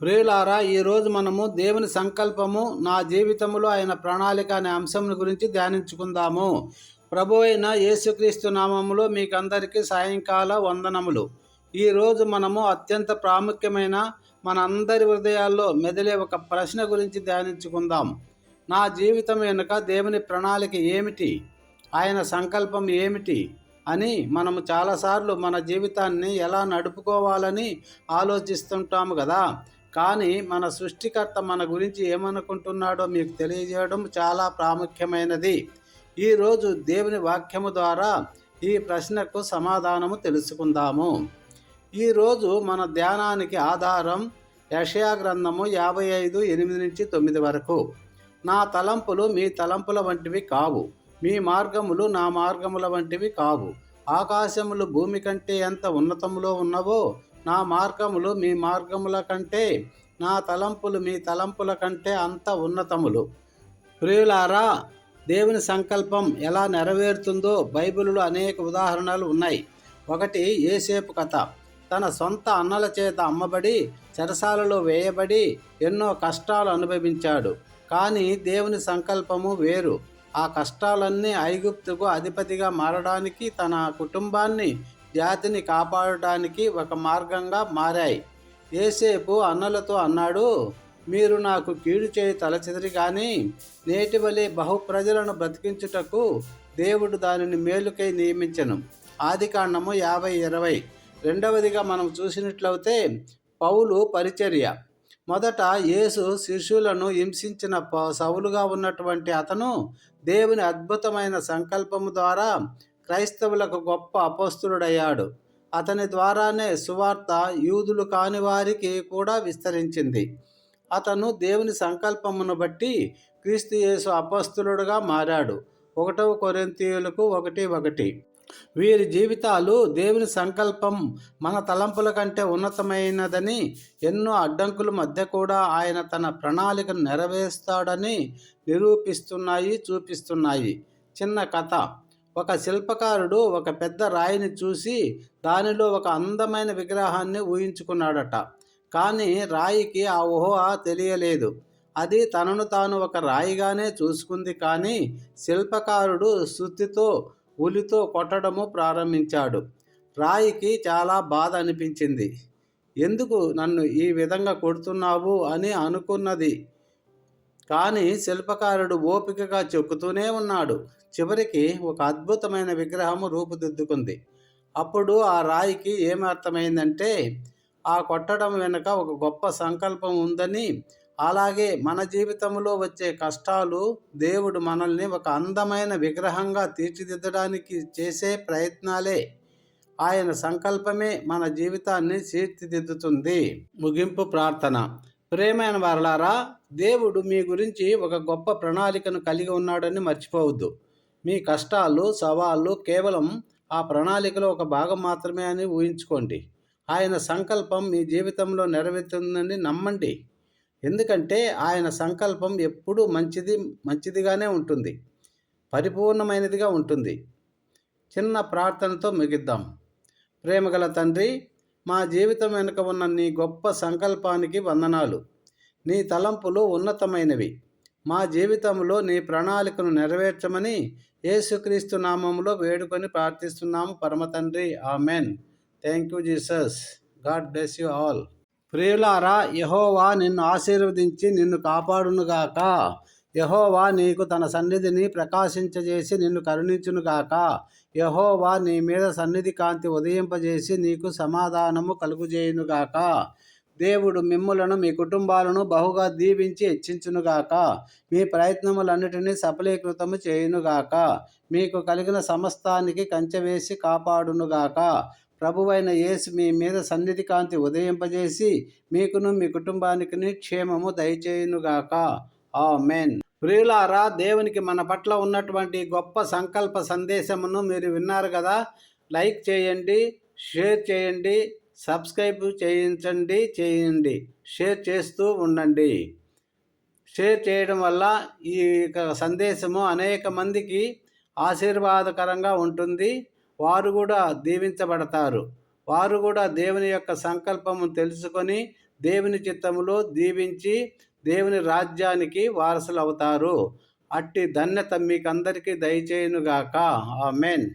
ప్రియులారా ఈరోజు మనము దేవుని సంకల్పము నా జీవితంలో ఆయన ప్రణాళిక అనే అంశం గురించి ధ్యానించుకుందాము. ప్రభు అయిన యేసుక్రీస్తు నామములో మీకందరికీ సాయంకాల వందనములు. ఈరోజు మనము అత్యంత ప్రాముఖ్యమైన మన అందరి హృదయాల్లో మెదిలే ఒక ప్రశ్న గురించి ధ్యానించుకుందాం. నా జీవితం వెనుక దేవుని ప్రణాళిక ఏమిటి? ఆయన సంకల్పం ఏమిటి? అని మనము చాలాసార్లు మన జీవితాన్ని ఎలా నడుపుకోవాలని ఆలోచిస్తుంటాము కదా. కానీ మన సృష్టికర్త మన గురించి ఏమనుకుంటున్నాడో మీకు తెలియజేయడం చాలా ప్రాముఖ్యమైనది. ఈరోజు దేవుని వాక్యము ద్వారా ఈ ప్రశ్నకు సమాధానము తెలుసుకుందాము. ఈరోజు మన ధ్యానానికి ఆధారం యషయా గ్రంథము యాభై ఐదు ఎనిమిది నుంచి తొమ్మిది వరకు. నా తలంపులు మీ తలంపుల వంటివి కావు. మీ మార్గములు నా మార్గముల వంటివి కావు. ఆకాశములు భూమి కంటే ఎంత ఉన్నతములో ఉన్నవో నా మార్గములు మీ మార్గముల కంటే నా తలంపులు మీ తలంపుల కంటే అంత ఉన్నతములు. ప్రియులారా దేవుని సంకల్పం ఎలా నెరవేరుతుందో బైబిల్లో అనేక ఉదాహరణలు ఉన్నాయి. ఒకటి ఏసేపు కథ. తన సొంత అన్నల చేత అమ్మబడి చెరసాలలో వేయబడి ఎన్నో కష్టాలు అనుభవించాడు. కానీ దేవుని సంకల్పము వేరు. ఆ కష్టాలన్నీ ఐగుప్తుకు అధిపతిగా మారడానికి తన కుటుంబాన్ని జాతిని కాపాడటానికి ఒక మార్గంగా మారాయి. ఏసేపు అన్నలతో అన్నాడు మీరు నాకు కీడు చేయి తలచెదిరి కానీ నేటి వలె బహుప్రజలను బ్రతికించుటకు దేవుడు దానిని మేలుకై నియమించను. ఆది కాండము యాభై ఇరవై. రెండవదిగా మనం చూసినట్లయితే పౌలు పరిచర్య. మొదట యేసు శిష్యులను హింసించిన ప- ఉన్నటువంటి అతను దేవుని అద్భుతమైన సంకల్పము ద్వారా క్రైస్తవులకు గొప్ప అపోస్తులుడయ్యాడు అతని ద్వారానే సువార్త యూదులు కాని వారికి కూడా విస్తరించింది. అతను దేవుని సంకల్పమును బట్టి క్రీస్తు యేసు అపస్తులుడుగా మారాడు. ఒకటవ కొరింతీయులకు ఒకటి ఒకటి. వీరి జీవితాలు దేవుని సంకల్పం మన తలంపుల కంటే ఉన్నతమైనదని ఎన్నో అడ్డంకుల మధ్య కూడా ఆయన తన ప్రణాళికను నెరవేరుస్తాడని నిరూపిస్తున్నాయి చూపిస్తున్నాయి. చిన్న కథ. ఒక శిల్పకారుడు ఒక పెద్ద రాయిని చూసి దానిలో ఒక అందమైన విగ్రహాన్ని ఊహించుకున్నాడట. కానీ రాయికి ఆ ఊహ తెలియలేదు. అది తనను తాను ఒక రాయిగానే చూసుకుంది కానీ శిల్పకారుడు శుద్ధితో ఉలితో కొట్టడము ప్రారంభించాడు. రాయికి చాలా బాధ అనిపించింది. ఎందుకు నన్ను ఈ విధంగా కొడుతున్నావు? అని అనుకున్నది కానీ శిల్పకారుడు ఓపికగా చెక్కుతూనే ఉన్నాడు. చివరికి ఒక అద్భుతమైన విగ్రహము రూపుదిద్దుకుంది. అప్పుడు ఆ రాయికి ఏమర్థమైందంటే ఆ కొట్టడం వెనుక ఒక గొప్ప సంకల్పం ఉందని అలాగే మన జీవితంలో వచ్చే కష్టాలు దేవుడు మనల్ని ఒక అందమైన విగ్రహంగా తీర్చిదిద్దడానికి చేసే ప్రయత్నాలే. ఆయన సంకల్పమే మన జీవితాన్ని తీర్చిదిద్దుతుంది. ముగింపు ప్రార్థన. ప్రేమైన వారలారా దేవుడు మీ గురించి ఒక గొప్ప ప్రణాళికను కలిగి ఉన్నాడని మర్చిపోవద్దు. మీ కష్టాలు సవాళ్ళు కేవలం ఆ ప్రణాళికలో ఒక భాగం మాత్రమే అని ఊహించుకోండి. ఆయన సంకల్పం మీ జీవితంలో నెరవేరుతుందని నమ్మండి. ఎందుకంటే ఆయన సంకల్పం ఎప్పుడూ మంచిది మంచిదిగానే ఉంటుంది. పరిపూర్ణమైనదిగా ఉంటుంది. చిన్న ప్రార్థనతో ముగిద్దాం. ప్రేమగల తండ్రి మా జీవితం వెనుక ఉన్న నీ గొప్ప సంకల్పానికి వందనాలు. నీ తలంపులు ఉన్నతమైనవి. మా జీవితంలో నీ ప్రణాళికను నెరవేర్చమని యేసుక్రీస్తు నామంలో వేడుకొని ప్రార్థిస్తున్నాము. పరమతండ్రి ఆ amen. Thank you Jesus. God bless you all. ప్రియులారా యహోవా నిన్ను ఆశీర్వదించి నిన్ను కాపాడునుగాక. యహోవా నీకు తన సన్నిధిని ప్రకాశించజేసి నిన్ను కరుణించునుగాక. యహోవా నీ మీద సన్నిధి కాంతి ఉదయింపజేసి నీకు సమాధానము కలుగుజేయునుగాక. దేవుడు మిమ్ములను మీ కుటుంబాలను బహుగా దీవించి హెచ్చించునుగాక. మీ ప్రయత్నములన్నిటినీ సఫలీకృతము చేయునుగాక. మీకు కలిగిన సమస్తానికి కంచె వేసి కాపాడునుగాక. ప్రభువైన యేసు మీ మీద సన్నిధి కాంతి ఉదయింపజేసి మీకును మీ కుటుంబానికి క్షేమము దయచేయునుగాక. ఆమెన్. ప్రియులారా దేవునికి మన పట్ల ఉన్నటువంటి గొప్ప సంకల్ప సందేశమును మీరు విన్నారు కదా. లైక్ చేయండి షేర్ చేయండి సబ్స్క్రైబ్ చేయించండి చేయండి షేర్ చేస్తూ ఉండండి. షేర్ చేయడం వల్ల ఈ యొక్క సందేశము అనేక మందికి ఆశీర్వాదకరంగా ఉంటుంది. వారు కూడా దీవించబడతారు. వారు కూడా దేవుని యొక్క సంకల్పము తెలుసుకొని దేవుని చిత్తములో దీవించి దేవుని రాజ్యానికి వారసులు అవుతారు అట్టి ధన్యత మీకందరికీ దయచేయునుగాక. ఆమెన్.